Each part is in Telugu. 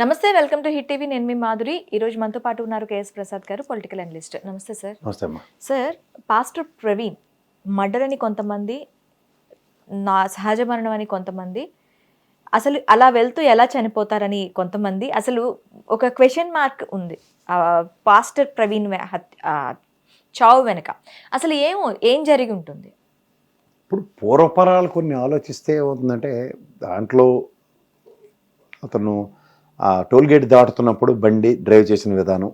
నమస్తే వెల్కమ్ టు హిట్ టీవీ. నేను మీ మాధురి. ఈ రోజు మనతో పాటు ఉన్నారు K S Prasad garu political analyst. నమస్తే సార్. నమస్తే సార్ పాస్టర్ ప్రవీణ్ మర్డర్ అని కొంతమంది నా సహజ మరణం అని కొంతమంది అసలు అలా వెళ్తూ ఎలా చనిపోతారని కొంతమంది అసలు ఒక క్వశ్చన్ మార్క్ ఉంది. పాస్టర్ ప్రవీణ్ చావు వెనక అసలు ఏమో ఏం జరిగి ఉంటుంది? ఇప్పుడు పూర్వపరాలు కొన్ని ఆలోచిస్తే ఏమవుతుందంటే దాంట్లో అతను ఆ టోల్ గేట్ దాటుతున్నప్పుడు బండి డ్రైవ్ చేసిన విధానం.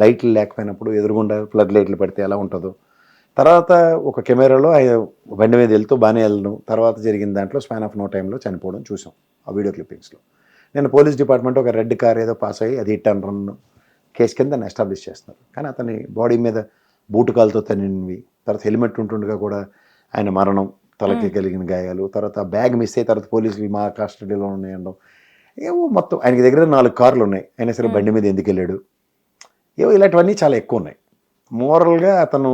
లైట్లు లేకపోయినప్పుడు ఎదురుగుండా ఫ్లడ్ లైట్లు పెడితే ఎలా ఉంటుందో. తర్వాత ఒక కెమెరాలో ఆయన బండి మీద వెళ్తూ బాగానే వెళ్ళడం తర్వాత జరిగిన దాంట్లో స్పాన్ ఆఫ్ నో టైంలో చనిపోవడం చూసాం ఆ వీడియో క్లిప్పింగ్స్లో. నేను పోలీస్ డిపార్ట్మెంట్ ఒక రెడ్ కార్ ఏదో పాస్ అయ్యి అది హిట్ అండ్ రన్ కేసు కింద దాన్ని ఎస్టాబ్లిష్ చేస్తున్నారు. కానీ అతని బాడీ మీద బూటు కాలుతో తనివి తర్వాత హెల్మెట్ ఉంటుండగా కూడా ఆయన మరణం తలకి కలిగిన గాయాలు తర్వాత బ్యాగ్ మిస్ అయ్యి తర్వాత పోలీసులు మా కస్టడీలో ఉన్నాయండం ఏవో మొత్తం ఆయనకి దగ్గర నాలుగు కార్లు ఉన్నాయి. అయినా సరే బండి మీద ఎందుకు వెళ్ళాడు? ఏవో ఇలాంటివన్నీ చాలా ఎక్కువ ఉన్నాయి. మోరల్గా అతను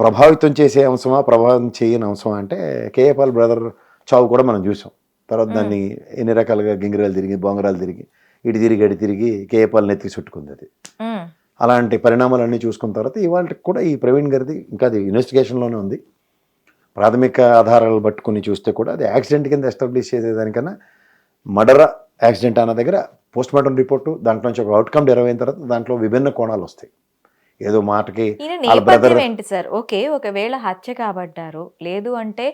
ప్రభావితం చేసే అంశమా ప్రభావితం చేయని అంశమా అంటే కేఏపాల్ బ్రదర్ చావు కూడా మనం చూసాం. తర్వాత దాన్ని ఎన్ని రకాలుగా గింగిరాలు తిరిగి బొంగరాలు తిరిగి ఇటు తిరిగి అటు తిరిగి కేఏపాల్ నెత్తికి చుట్టుకుంది అది. అలాంటి పరిణామాలన్నీ చూసుకున్న తర్వాత ఇవాళ కూడా ఈ ప్రవీణ్ గారిది ఇంకా అది ఇన్వెస్టిగేషన్లోనే ఉంది. ప్రాథమిక ఆధారాలు పట్టుకుని చూస్తే కూడా అది యాక్సిడెంట్ కింద ఎస్టాబ్లిష్ చేసేదానికన్నా మర్డర్ యాక్సిడెంట్ అన్న దగ్గర పోస్ట్ మార్టం రిపోర్టు దాంట్లో నుంచి ఒక అవుట్కమ్ డెరవ్ అయిన తర్వాత దాంట్లో విభిన్న కోణాలు వస్తాయి. ఏదో మాటకి ఏంటి సార్? ఓకే ఒకవేళ హత్య కాబడ్డారు లేదు అంటే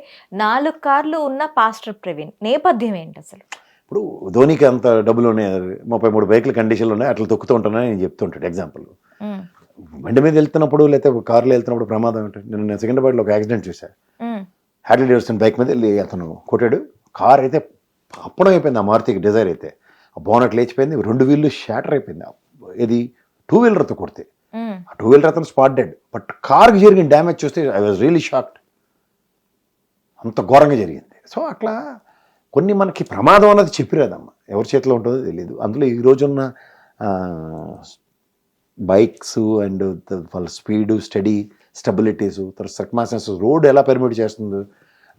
నాలుగు కార్లు ఉన్న పాస్టర్ ప్రవీణ్ నేపథ్యం ఏంటి అసలు? ఇప్పుడు ధోనికి అంత డబ్బులు ఉన్నాయి ముప్పై మూడు బైకుల కండిషన్లు ఉన్నాయి అట్లా తొక్కుతూ ఉంటానని నేను చెప్తుంటాడు ఎగ్జాంపుల్. బండి మీద వెళ్తున్నప్పుడు లేకపోతే కార్లో వెళ్తున్నప్పుడు ప్రమాదం ఏంటి? నేను సికింద్రాబాద్లో ఒక యాక్సిడెంట్ చూశాను మ్మ్. హ్యాడ్లీ డేవిడ్సన్ బైక్ మీద వెళ్ళి అతను కొట్టాడు. కార్ అయితే అప్పడం అయిపోయింది ఆ మారుతికి డిజైర్ అయితే. ఆ బోనట్ లేచిపోయింది రెండు వీళ్ళు షాటర్ అయిపోయింది. ఇది టూ వీలర్తో కొడితే. మ్మ్. ఆ టూ వీలర్ అతను స్పాట్ డెడ్ బట్ కార్కి జరిగిన డ్యామేజ్ చూస్తే ఐ వాజ్ రియలీ షాక్డ్ అంత ఘోరంగా జరిగింది. సో అట్లా కొన్ని మనకి ప్రమాదం అన్నది చెప్పిరాదమ్మా. ఎవరి చేతిలో ఉంటుందో తెలియదు అందులో ఈ రోజున్న బైక్స్ అండ్ వాళ్ళ స్పీడు స్టడీ స్టెబిలిటీస్ తర్వాత సర్కమాసెన్స్ రోడ్ ఎలా పెర్మిట్ చేస్తుందో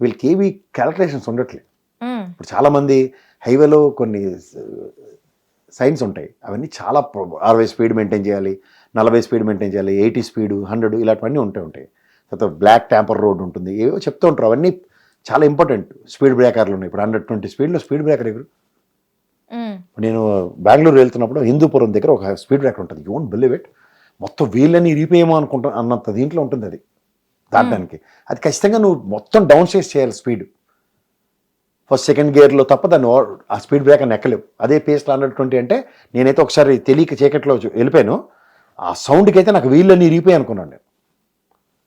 వీళ్ళకి ఏవి క్యాలిక్యులేషన్స్ ఉండట్లేదు. మ్మ్. ఇప్పుడు చాలామంది హైవేలో కొన్ని సైన్స్ ఉంటాయి. అవన్నీ చాలా అరవై స్పీడ్ మెయింటైన్ చేయాలి నలభై స్పీడ్ మెయింటైన్ చేయాలి ఎయిటీ స్పీడ్ హండ్రెడ్ ఇలాంటివన్నీ ఉంటూ ఉంటాయి. తర్వాత బ్లాక్ ట్యాంపర్ రోడ్ ఉంటుంది. ఏవో చెప్తూ ఉంటారు. అవన్నీ చాలా ఇంపార్టెంట్. స్పీడ్ బ్రేకర్లు ఉన్నాయి. ఇప్పుడు హండ్రెడ్ ట్వంటీ స్పీడ్లో స్పీడ్ బ్రేకర్ ఎగురు. నేను బెంగళూరు వెళ్తున్నప్పుడు హిందూపురం దగ్గర ఒక స్పీడ్ బ్రేకర్ ఉంటుంది. You won't believe it. మొత్తం వీళ్ళని ఇరిపోయేమో అనుకుంటా అన్నంత దీంట్లో ఉంటుంది అది దాటడానికి అది ఖచ్చితంగా నువ్వు మొత్తం డౌన్ చేసి చేయాలి స్పీడ్. ఫస్ట్ సెకండ్ గేర్లో తప్ప దాన్ని ఓ- ఆ స్పీడ్ బ్రేకర్ని ఎక్కలేవు అదే పేస్ హండ్రెడ్ ట్వంటీ అంటే నేనైతే ఒకసారి తెలియక చీకట్లో వెళ్ళిపోయాను. ఆ సౌండ్కి అయితే నాకు వీళ్ళని ఇరిగిపోయి అనుకున్నాను నేను.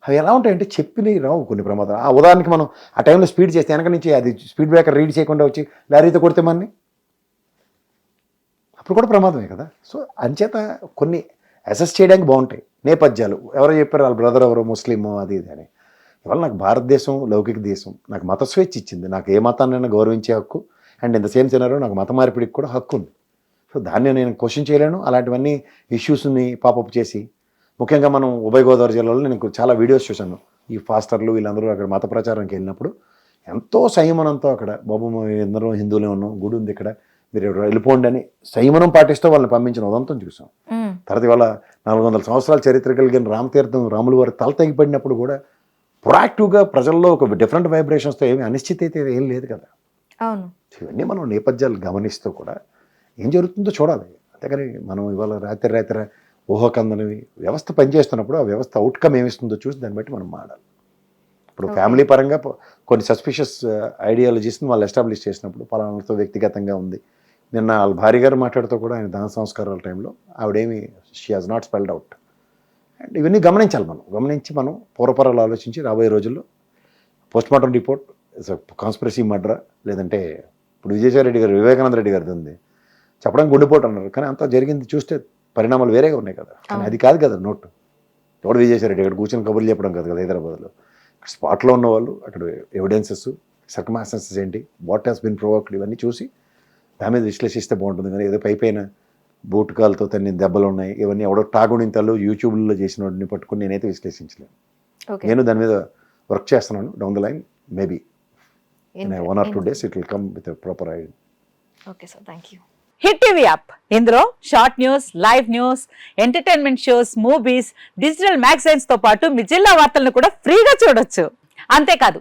అవి ఎలా ఉంటాయంటే చెప్పినవి రావు కొన్ని ప్రమాదాలు. ఆ ఉదాహరణకి మనం ఆ టైంలో స్పీడ్ చేస్తే వెనక నుంచి అది స్పీడ్ బ్రేకర్ రీడ్ చేయకుండా వచ్చి లారీతో కొడితే మనని? అప్పుడు కూడా ప్రమాదమే కదా. సో అంచేత కొన్ని అసెస్ చేయడానికి బాగుంటాయి నేపథ్యాలు. ఎవరో చెప్పారు వాళ్ళ బ్రదర్ ఎవరో ముస్లిమో అది ఇది అని. ఇవాళ నాకు భారతదేశం లౌకిక దేశం నాకు మత స్వేచ్ఛ ఇచ్చింది. నాకు ఏ మతాన్నైనా గౌరవించే హక్కు. And in the same scenario నాకు మత మార్పిడికి కూడా హక్కు ఉంది. సో దాన్ని నేను క్వశ్చన్ చేయలేను. అలాంటివన్నీ ఇష్యూస్ని పాపప్ చేసి ముఖ్యంగా మనం ఉభయ గోదావరి జిల్లాలో నేను చాలా వీడియోస్ చూశాను. ఈ ఫాస్టర్లు వీళ్ళందరూ అక్కడ మత ప్రచారంకి వెళ్ళినప్పుడు ఎంతో సంయమనంతో అక్కడ బాబు అందరం హిందువులే ఉన్నాం గుడి ఉంది ఇక్కడ మీరు వెళ్ళిపోండి అని సంయమనం పాటిస్తూ వాళ్ళని పంపించిన ఉదంతం చూసాం. తర్వాత ఇవాళ నాలుగు వందల సంవత్సరాల చరిత్ర కలిగిన రామతీర్థం రాములు వారి తల తెగిపడినప్పుడు కూడా ప్రొయాక్టివ్గా ప్రజల్లో ఒక డిఫరెంట్ వైబ్రేషన్స్తో ఏమి అనిశ్చితి అయితే ఏం లేదు కదా. అవును. ఇవన్నీ మనం నేపథ్యాలు గమనిస్తూ కూడా ఏం జరుగుతుందో చూడాలి. అంతేకాని మనం ఇవాళ రాత్రి రాత్రి ఊహకందనవి వ్యవస్థ పనిచేస్తున్నప్పుడు ఆ వ్యవస్థ అవుట్కమ్ ఏమిస్తుందో చూసి దాన్ని బట్టి మనం మాడాలి ఇప్పుడు. ఫ్యామిలీ పరంగా కొన్ని సస్పిషియస్ ఐడియాలజీస్ని వాళ్ళు ఎస్టాబ్లిష్ చేసినప్పుడు పలానాతో వ్యక్తిగతంగా ఉంది. నిన్న వాళ్ళ భార్య గారు మాట్లాడుతూ కూడా ఆయన దాన సంస్కారాల టైంలో ఆవిడేమి she has not spelled out and ఇవన్నీ గమనించాలి మనం. గమనించి మనం పూర్వపరాలు ఆలోచించి రాబోయే రోజుల్లో పోస్ట్ మార్టం రిపోర్ట్ కాన్స్పిరసీ మర్డరా లేదంటే ఇప్పుడు విజయసాయి రెడ్డి గారు వివేకానంద రెడ్డి గారిది ఉంది. చెప్పడానికి గుండెపోటు అన్నారు. కానీ అంతా జరిగింది చూస్తే పరిణామాలు వేరేగా ఉన్నాయి కదా. కానీ. అది కాదు కదా నోట్. ఎవడు విజయసాయి రెడ్డి ఇక్కడ కూర్చొని కబుర్లు చెప్పడం కాదు కదా హైదరాబాద్లో. అక్కడ స్పాట్లో ఉన్న వాళ్ళు అక్కడ ఎవిడెన్సెస్ సర్కమాస్టెన్సెస్ ఏంటి వాట్ హాస్ బిన్ ప్రొవోక్డ్ ఇవన్నీ చూసి దాని మీద విశ్లేషిస్తే బాగుంటుంది కానీ ఏదో పై పైన బూట్ కాలుతో తన్ని దెబ్బలు ఉన్నాయి ఇవన్నీ ఎవడో టాగునింతలు యూట్యూబ్లో చేసిన వాడిని పట్టుకుని నేనైతే విశ్లేషించలేను నేను దాని మీద వర్క్ చేస్తున్నాను down the line maybe. One or two days it will come with proper idea okay sir thank you Hit TV app ఇందులో short news live news entertainment shows movies digital మ్యాగజైన్స్తో పాటు మీ జిల్లా వార్తలను కూడా ఫ్రీగా చూడొచ్చు. అంతేకాదు